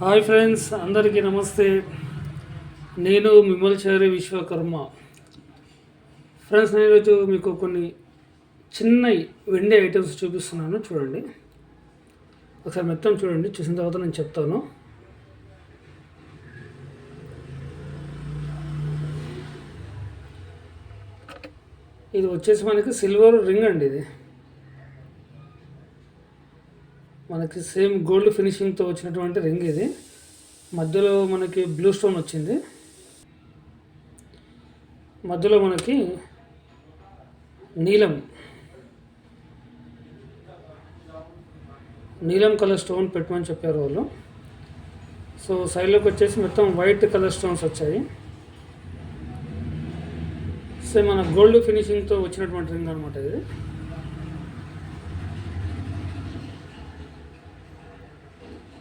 Hi friends అందరికీ నమస్తే. నేను మిమ్మల్చారి విశ్వకర్మ. ఫ్రెండ్స్ నేను మీకు కొన్ని చిన్న వెండి ఐటమ్స్ చూపిస్తున్నాను. చూడండి. ఒకసారి మొత్తం చూడండి. చూసిన తర్వాత నేను చెప్తాను. ఇది వచ్చేసి మనకి సిల్వర్ రింగ్ అండి ఇది. మనకి సేమ్ గోల్డ్ ఫినిషింగ్తో వచ్చినటువంటి రింగ్ ఇది. మధ్యలో మనకి బ్లూ స్టోన్ వచ్చింది. మధ్యలో మనకి నీలం. నీలం కలర్ స్టోన్ పెట్టమని చెప్పారు వాళ్ళు. సో సైడ్లోకి వచ్చేసి మొత్తం వైట్ కలర్ స్టోన్స్ వచ్చాయి. సో మన గోల్డ్ ఫినిషింగ్తో వచ్చినటువంటి రింగ్ అనమాట ఇది.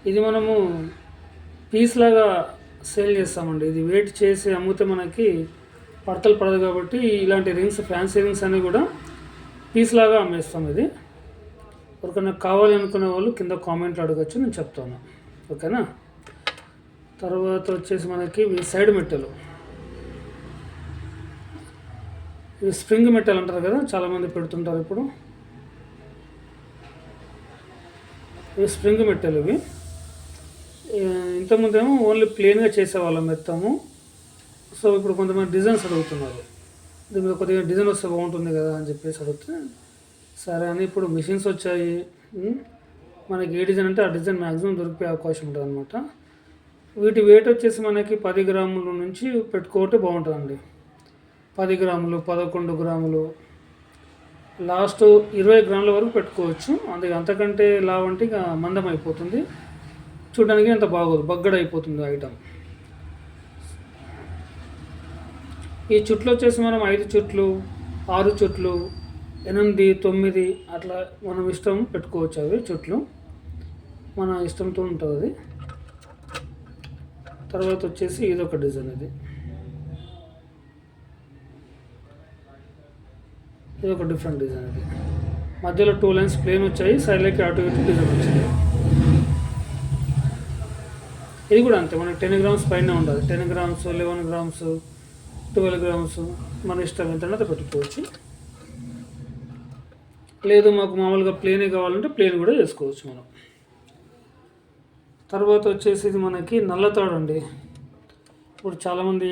ఇది మనము పీస్ లాగా సేల్ చేస్తామండి. ఇది వెయిట్ చేసి అమ్మితే మనకి పడతలు పడదు కాబట్టి ఇలాంటి రింగ్స్ ఫ్యాన్సీ రింగ్స్ అన్నీ కూడా పీస్ లాగా అమ్మేస్తాం ఇది. ఎవరికైనా కావాలి అనుకునే వాళ్ళు కింద కామెంట్లు అడగచ్చు నేను చెప్తాను. ఓకేనా? తర్వాత వచ్చేసి మనకి ఇవి సైడ్ మెట్టెలు. ఇవి స్ప్రింగ్ మెట్టెలు అంటారు కదా చాలామంది పెడుతుంటారు ఇప్పుడు. ఇవి స్ప్రింగ్ మెట్టెలు ఇవి. ఇంతకుముందు ఏమో ఓన్లీ ప్లెయిన్గా చేసేవాళ్ళం మెత్తము. సో ఇప్పుడు కొంతమంది డిజైన్స్ అడుగుతున్నారు. దీని మీద కొద్దిగా డిజైన్ వస్తే బాగుంటుంది కదా అని చెప్పేసి అడిగితే సరే అని ఇప్పుడు మిషన్స్ వచ్చాయి. మనకి ఏ డిజైన్ అంటే ఆ డిజైన్ మ్యాక్సిమం దొరికే అవకాశం ఉంటుంది అనమాట వీటి వెయిట్ వచ్చేసి మనకి పది గ్రాముల నుంచి పెట్టుకోవటం బాగుంటుందండి. పది గ్రాములు పదకొండు గ్రాములు. లాస్ట్ ఇరవై గ్రాముల వరకు పెట్టుకోవచ్చు. అందుకే అంతకంటే లావంటే అంటే ఇక మందం అయిపోతుంది చూడడానికి అంత బాగోదు. బగ్గడ అయిపోతుంది ఐటమ్ ఈ చుట్లు వచ్చేసి మనం ఐదు చుట్లు ఆరు చుట్లు ఎనిమిది తొమ్మిది అట్లా మనం ఇష్టం పెట్టుకోవచ్చు అవి చుట్లు. మన ఇష్టంతో ఉంటుంది. అది తర్వాత వచ్చేసి ఇది ఒక డిజైన్ ఇది ఇది ఒక డిఫరెంట్ డిజైన్ ఇది మధ్యలో టూ లైన్స్ ప్లేన్ వచ్చాయి. సైడ్లకి అటు ఇటు డిజైన్ వచ్చింది. ఇది కూడా అంతే. మనకి టెన్ గ్రామ్స్ పైన ఉండాలి ten grams eleven grams twelve grams మన ఇష్టం ఎంత అయితే పెట్టుకోవచ్చు. లేదు మాకు మామూలుగా ప్లేనే కావాలంటే ప్లేన్ కూడా చేసుకోవచ్చు మనం. తర్వాత వచ్చేసి ఇది మనకి నల్లతాడు అండి. ఇప్పుడు చాలామంది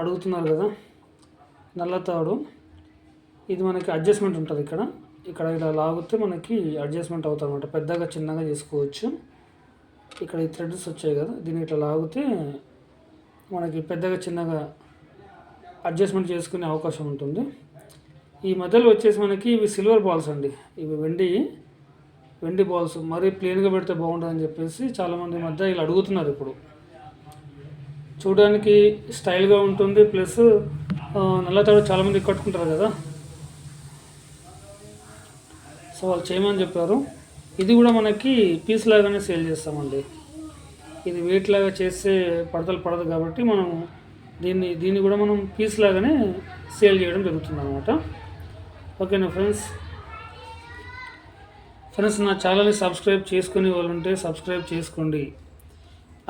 అడుగుతున్నారు కదా నల్లతాడు ఇది మనకి అడ్జస్ట్మెంట్ ఉంటుంది ఇక్కడ. ఇక్కడ ఇలా లాగితే మనకి అడ్జస్ట్మెంట్ అవుతుంది అనమాట పెద్దగా చిన్నగా చేసుకోవచ్చు. ఇక్కడ ఈ థ్రెడ్స్ వచ్చాయి కదా దీన్ని ఇట్లా లాగితే మనకి పెద్దగా చిన్నగా అడ్జస్ట్మెంట్ చేసుకునే అవకాశం ఉంటుంది. ఈ మధ్యలో వచ్చేసి మనకి ఇవి సిల్వర్ బాల్స్ అండి. ఇవి వెండి వెండి బాల్స్ మరీ ప్లెయిన్గా పెడితే బాగుంటుందని చెప్పేసి చాలామంది మధ్య ఇలా అడుగుతున్నారు ఇప్పుడు. చూడడానికి స్టైల్గా ఉంటుంది ప్లస్ నల్లతాడు చాలామంది కట్టుకుంటారు కదా. సో వాళ్ళు చేయమని చెప్పారు. ఇది కూడా మనకి పీస్ లాగానే సేల్ చేస్తామండి. ఇది వెయిట్ లాగా చేస్తే పడతలు పడదు కాబట్టి మనం దీన్ని దీన్ని కూడా మనం పీస్ లాగానే సేల్ చేయడం జరుగుతుంది అనమాట ఓకేనా ఫ్రెండ్స్ ఫ్రెండ్స్ నా ఛానల్ని సబ్స్క్రైబ్ చేసుకునే వాళ్ళు ఉంటే సబ్స్క్రైబ్ చేసుకోండి.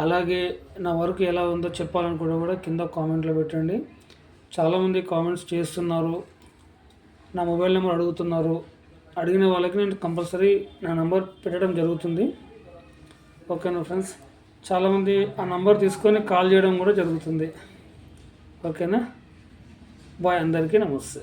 అలాగే నా వర్క్ ఎలా ఉందో చెప్పాలనుకుంటే కూడా కింద కామెంట్లో పెట్టండి. చాలామంది కామెంట్స్ చేస్తున్నారు. నా మొబైల్ నెంబర్ అడుగుతున్నారు. అడిగిన వాళ్ళకి నేను కంపల్సరీ నా నంబర్ పెట్టడం జరుగుతుంది. ఓకేనా ఫ్రెండ్స్ చాలామంది ఆ నంబర్ తీసుకొని కాల్ చేయడం కూడా జరుగుతుంది. ఓకేనా? బాయ్ అందరికీ నమస్తే.